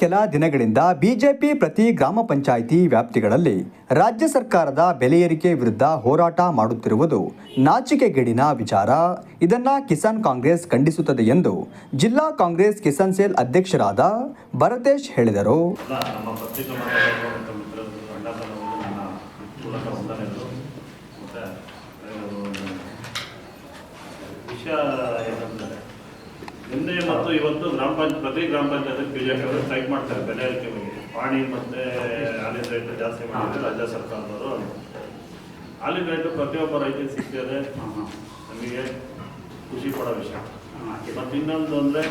ಕೆಲ ದಿನಗಳಿಂದ ಬಿಜೆಪಿ ಪ್ರತಿ ಗ್ರಾಮ ಪಂಚಾಯಿತಿ ವ್ಯಾಪ್ತಿಗಳಲ್ಲಿ ರಾಜ್ಯ ಸರ್ಕಾರದ ಬೆಲೆ ಏರಿಕೆ ವಿರುದ್ಧ ಹೋರಾಟ ಮಾಡುತ್ತಿರುವುದು ನಾಚಿಕೆಗೇಡಿನ ವಿಚಾರ. ಇದನ್ನ ಕಿಸಾನ್ ಕಾಂಗ್ರೆಸ್ ಖಂಡಿಸುತ್ತದೆ ಎಂದು ಜಿಲ್ಲಾ ಕಾಂಗ್ರೆಸ್ ಕಿಸಾನ್ ಸೇಲ್ ಅಧ್ಯಕ್ಷರಾದ ಭರತೇಶ್ ಹೇಳಿದರು. ಎಲ್ಲ ನಮ್ಮ ಪತ್ರಿಕಾ ಮಾಧ್ಯಮಗಳು ಮತ್ತು ಮಿತ್ರರು ಅಣ್ಣತನಗಳು ನನ್ನ ಮೂಲಕ ವಂದನೆಗಳು ಮತ್ತು ವಿಷಯ ಏನಂದರೆ ಮತ್ತು ಇವತ್ತು ಗ್ರಾಮ ಪಂಚಾಯತ್ ಪ್ರತಿ ಗ್ರಾಮ ಪಂಚಾಯತ್ ಬಿ ಜೆ ಪಿಯವರು ಸ್ಟ್ರೈಕ್ ಮಾಡ್ತಾರೆ ಬೆಲೆ ಏರಿಕೆ ಬಗ್ಗೆ. ಪಾಣಿ ಮತ್ತೆ ಹಾಲಿನ ರೇಟ್ ಜಾಸ್ತಿ ಮಾಡಿದ್ರೆ ರಾಜ್ಯ ಸರ್ಕಾರದವರು ಹಾಲಿನ ರೇಟು ಪ್ರತಿಯೊಬ್ಬ ರೈತರಿಗೆ ಸಿಗ್ತಿದೆ. ನಮಗೆ ಖುಷಿ ಕೊಡೋ ವಿಷಯ. ಮತ್ತು ಇನ್ನೊಂದು ಅಂದರೆ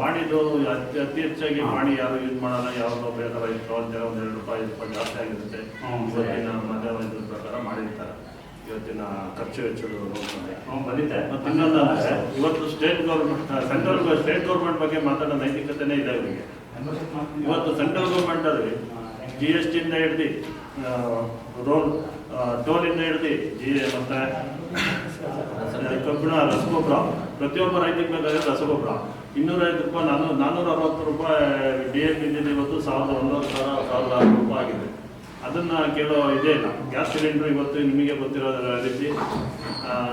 ಪಾಣಿದು ಅತಿ ಅತಿ ಹೆಚ್ಚಾಗಿ ಪಾಣಿ ಯಾರು ಯೂಸ್ ಮಾಡಲ್ಲ. ಯಾವ್ದೋ ಬೇಕಾದ್ರೆ ರೈತರು ಅಂತ ಒಂದು ಎರಡು ರೂಪಾಯಿ ಐದು ರೂಪಾಯಿ ಜಾಸ್ತಿ ಆಗಿರುತ್ತೆ. ಮಧ್ಯ ಪ್ರಕಾರ ಮಾಡಿರ್ತಾರೆ. ಇವತ್ತಿನ ಖರ್ಚು ವೆಚ್ಚಗಳು ನೋಡ್ಕೊಂಡು. ಬಂದಿದೆ ಮತ್ತು ಇವತ್ತು state government central state government ಬಗ್ಗೆ ಮಾತಾಡೋ ನೈತಿಕತೆನೇ ಇದೆ ಇವರಿಗೆ ಇವತ್ತು ಸೆಂಟ್ರಲ್ ಗೌರ್ಮೆಂಟ್ ಅಲ್ಲಿ ಜಿ ಎಸ್ ಟಿಯಿಂದ ಹಿಡ್ದು ರೋಲ್ ಟೋಲಿಂದ ಹಿಡ್ದು ಜಿ ಮತ್ತೆ ಕಬ್ಬಿಣ ರಸಗೊಬ್ಬರ, ಪ್ರತಿಯೊಬ್ಬ ರೈತರಿಗೆ ಬೇಕಾದ್ರೆ ರಸಗೊಬ್ಬರ. ಇನ್ನೂರೈದು ರೂಪಾಯಿ, ನಾನು ನಾನ್ನೂರ ಅರವತ್ತು ರೂಪಾಯಿ ಡಿ ಎ ಪಿ ಇವತ್ತು ಸಾವಿರದ ಒಂದೂವರೆ ಸಾವಿರ, ಸಾವಿರದ ಅದನ್ನು ಕೇಳೋ ಇದೇ ಇಲ್ಲ. ಗ್ಯಾಸ್ ಸಿಲಿಂಡರ್ ಇವತ್ತು ನಿಮಗೆ ಗೊತ್ತಿರೋ ರೀತಿ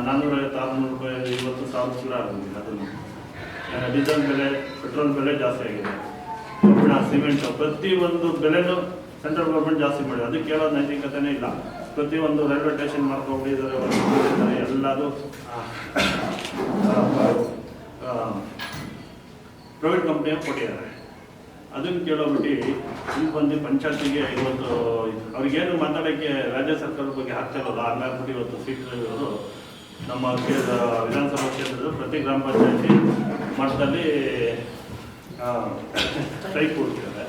ನಾನ್ನೂರೈವತ್ತು ಆರುನೂರು ರೂಪಾಯಿ ಇವತ್ತು ಸಾವಿರ ಕೂಡ ಆಗೋದಿಲ್ಲ ಅದನ್ನು. ಡೀಸೆಲ್ ಬೆಲೆ, ಪೆಟ್ರೋಲ್ ಬೆಲೆ ಜಾಸ್ತಿ ಆಗಿದೆ. ಕಬ್ಬಿಣ, ಸಿಮೆಂಟು ಪ್ರತಿಯೊಂದು ಬೆಲೆನೂ ಸೆಂಟ್ರಲ್ ಗೌರ್ಮೆಂಟ್ ಜಾಸ್ತಿ ಮಾಡಿದೆ. ಅದಕ್ಕೆ ಕೇಳೋ ನೈತಿಕತೆನೇ ಇಲ್ಲ. ಪ್ರತಿಯೊಂದು ರೈಲ್ವೆ ಸ್ಟೇಷನ್ ಮಾಡ್ಕೊಂಡಿದ್ದಾರೆ ಎಲ್ಲದೂ ಪ್ರೈವೇಟ್ ಕಂಪ್ನಿಯಾಗಿ ಕೊಟ್ಟಿದ್ದಾರೆ. ಅದನ್ನು ಕೇಳೋಬಿಟ್ಟು ಇಲ್ಲಿ ಬಂದು ಪಂಚಾಯತಿಗೆ ಇವತ್ತು ಅವ್ರಿಗೇನು ಮಾತಾಡೋಕ್ಕೆ ರಾಜ್ಯ ಸರ್ಕಾರದ ಬಗ್ಗೆ ಆಗ್ತಾ ಇರೋಲ್ಲ ಹಂಗಾಗ್ಬಿಟ್ಟು ಇವತ್ತು ಸೀಟ್ ಅವರು ನಮ್ಮ ವಿಧಾನಸಭಾ ಕ್ಷೇತ್ರದ ಪ್ರತಿ ಗ್ರಾಮ ಪಂಚಾಯತಿ ಮಟ್ಟದಲ್ಲಿ ಸ್ಟ್ರೈಕ್ ಕೊಡ್ತಿದ್ದಾರೆ.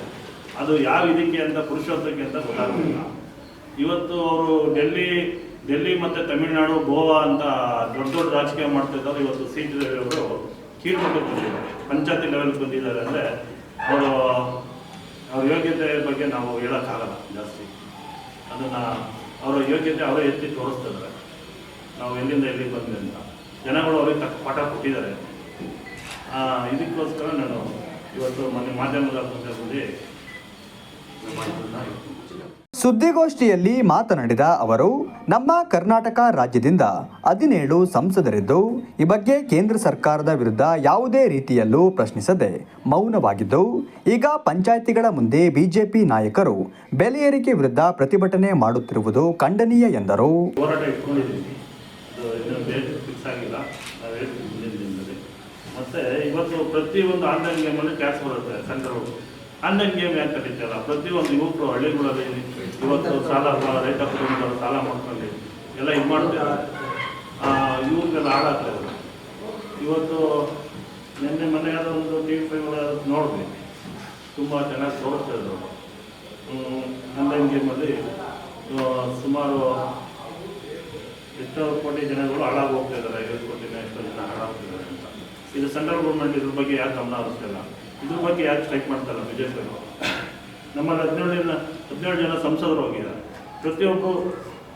ಅದು ಯಾವ ಇದಕ್ಕೆ ಅಂತ, ಪುರುಷೋತ್ತಕ್ಕೆ ಅಂತ ಗೊತ್ತಾಗ್ತಿಲ್ಲ ಇವತ್ತು ಅವರು ಡೆಲ್ಲಿ ಡೆಲ್ಲಿ ಮತ್ತು ತಮಿಳುನಾಡು, ಗೋವಾ ಅಂತ ದೊಡ್ಡ ದೊಡ್ಡ ರಾಜಕೀಯ ಮಾಡ್ತಿದ್ದಾರೆ ಇವತ್ತು ಸೀಟ್ ಅವರು ಕೀಳ್ಮಟ್ಟಕ್ಕೆ ಬಂದಿದ್ದಾರೆ ಪಂಚಾಯತಿ ಲೆವೆಲ್ಗೆ ಬಂದಿದ್ದಾರೆ ಅಂದರೆ ಅವರು ಅವ್ರ ಯೋಗ್ಯತೆ ಬಗ್ಗೆ ನಾವು ಹೇಳೋಕ್ಕಾಗಲ್ಲ, ಜಾಸ್ತಿ. ಅದನ್ನು ಅವರ ಯೋಗ್ಯತೆ ಅವರೇ ಎತ್ತಿ ತೋರಿಸ್ತಿದ್ದಾರೆ. ನಾವು ಎಲ್ಲಿಂದ ಎಲ್ಲಿಗೆ ಬಂದ್ವಿ ಅಂತ. ಜನಗಳು ಅವ್ರಿಗೆ ತಕ್ಕ ಪಾಠ ಕೊಟ್ಟಿದ್ದಾರೆ. ಇದಕ್ಕೋಸ್ಕರ ನಾನು ಇವತ್ತು ಮೊನ್ನೆ ಮಾಧ್ಯಮದ ಮುಂದೆ ಬಂದು ಸುದ್ದಿಗೋಷ್ಠಿಯಲ್ಲಿ ಮಾತನಾಡಿದ ಅವರು, ನಮ್ಮ ಕರ್ನಾಟಕ ರಾಜ್ಯದಿಂದ ಹದಿನೇಳು ಸಂಸದರಿದ್ದು, ಈ ಬಗ್ಗೆ ಕೇಂದ್ರ ಸರ್ಕಾರದ ವಿರುದ್ಧ ಯಾವುದೇ ರೀತಿಯಲ್ಲೂ ಪ್ರಶ್ನಿಸದೆ ಮೌನವಾಗಿದ್ದು, ಈಗ ಪಂಚಾಯಿತಿಗಳ ಮುಂದೆ ಬಿಜೆಪಿ ನಾಯಕರು ಬೆಲೆ ಏರಿಕೆ ವಿರುದ್ಧ ಪ್ರತಿಭಟನೆ ಮಾಡುತ್ತಿರುವುದು ಖಂಡನೀಯ ಎಂದರು. ಮತ್ತೆ ಇವತ್ತು ಪ್ರತಿ ಪ್ರತಿಯೊಂದು ಆನ್ಲೈನ್ ಗೇಮಲ್ಲಿ ಟ್ಯಾಕ್ಸ್ ಬರುತ್ತೆ ಸೆಂಟ್ರಲ್ ಆನ್ಲೈನ್ ಗೇಮ್ ಯಾಕೆ ಕರೀತಲ್ಲ ಪ್ರತಿಯೊಂದು ಯುವಕರು ಹಳ್ಳಿಗಳಲ್ಲಿ ಇವತ್ತು ಸಾಲ ರೈತ ಕುಟುಂಬದವರು ಸಾಲ ಮಾಡ್ಕೊಂಡು ಎಲ್ಲ ಇದು ಮಾಡ್ತಾರೆ. ಇವ್ರಿಗೆಲ್ಲ ಹಾಳಾಗ್ತದೆ ಇವತ್ತು ನಿನ್ನೆ ಮನೆಯಾದ ಒಂದು ಟಿ ವಿ ಫೈವ್ ನೋಡಿದ್ವಿ ತುಂಬ ಚೆನ್ನಾಗಿ ತೋರಿಸ್ತಾ ಇದ್ರು ಆನ್ಲೈನ್ ಗೇಮಲ್ಲಿ ಸುಮಾರು ಎಷ್ಟೋ ಕೋಟಿ ಜನಗಳು ಹಾಳಾಗಿ ಹೋಗ್ತಾ ಇದ್ದಾರೆ ಐವತ್ತು ಜನ ಎಷ್ಟೋ ಜನ ಹಾಳಾಗ್ತಿದ್ದಾರೆ ಅಂತ. ಇದು ಸೆಂಟ್ರಲ್ ಗೌರ್ಮೆಂಟ್ ಇದ್ರ ಬಗ್ಗೆ ಯಾಕೆ ಗಮನ ಹರಿಸ್ತಿಲ್ಲ. ಇದ್ರ ಬಗ್ಗೆ ಯಾಕೆ ಸ್ಟ್ರೈಕ್ ಮಾಡ್ತಾರೆ ಬಿಜೆಪಿ ನಮ್ಮಲ್ಲಿ ಹದಿನೇಳು ಜನ ಹದಿನೇಳು ಜನ ಸಂಸದರು ಹೋಗಿದ್ದಾರೆ. ಪ್ರತಿಯೊಬ್ಬರು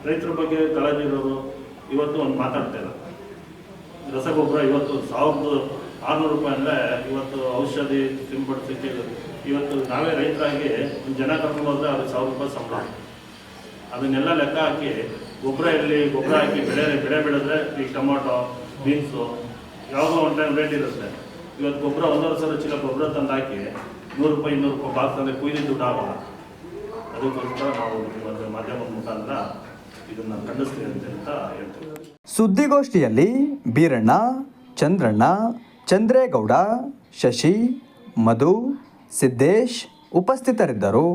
ರೈತರ ಬಗ್ಗೆ ಕಾಳಜಿ ಇರೋರು ಇವತ್ತು ಒಂದು ಮಾತಾಡ್ತಾ ಇಲ್ಲ ರಸಗೊಬ್ಬರ ಇವತ್ತು ಸಾವಿರದ ಆರುನೂರು ರೂಪಾಯಿ ಅಂದರೆ ಇವತ್ತು ಔಷಧಿ ಸಿಂಪಡಿಸಿ ಇವತ್ತು ನಾವೇ ರೈತರಾಗಿ ಒಂದು ಜನ ಕರ್ಕೊಂಡು ಹೋದ್ರೆ ಅದು ಸಾವಿರ ರೂಪಾಯಿ ಸಂಬಳ. ಅದನ್ನೆಲ್ಲ ಲೆಕ್ಕ ಹಾಕಿ ಗೊಬ್ಬರ ಇರಲಿ, ಗೊಬ್ಬರ ಹಾಕಿ ಬೆಳೆ ಬೆಳೆ ಬೆಳೆದ್ರೆ ಈ ಟೊಮೊಟೊ, ಬೀನ್ಸು ಯಾವುದೋ ಒಂದು ಟೈಮ್ ರೇಟ್ ಇರುತ್ತೆ. ಇವತ್ತು ಗೊಬ್ಬರ ಒಂದೂವರೆ ಸಾವಿರ ಚೀಲ ಗೊಬ್ಬರ ತಂದು ಹಾಕಿ ನೂರು ರೂಪಾಯಿ, ಇನ್ನೂರು ರೂಪಾಯಿ ಬಾಕ್ಸ್ ಅಂದರೆ ಕುಯ್ದು ದುಡ್ಡು ಆಗೋಲ್ಲ. ಅದಕ್ಕೋಸ್ಕರ ನಾವು ಇವತ್ತು ಮಾಧ್ಯಮದ ಮುಖಾಂತರ ಇದನ್ನು ಖಂಡಿಸ್ತೀವಿ ಅಂತ ಅಂತ ಹೇಳ್ತೀವಿ. ಸುದ್ದಿಗೋಷ್ಠಿಯಲ್ಲಿ ಬೀರಣ್ಣ, ಚಂದ್ರಣ್ಣ, ಚಂದ್ರೇಗೌಡ, ಶಶಿ, ಮಧು, ಸಿದ್ದೇಶ್ ಉಪಸ್ಥಿತರಿದ್ದರು.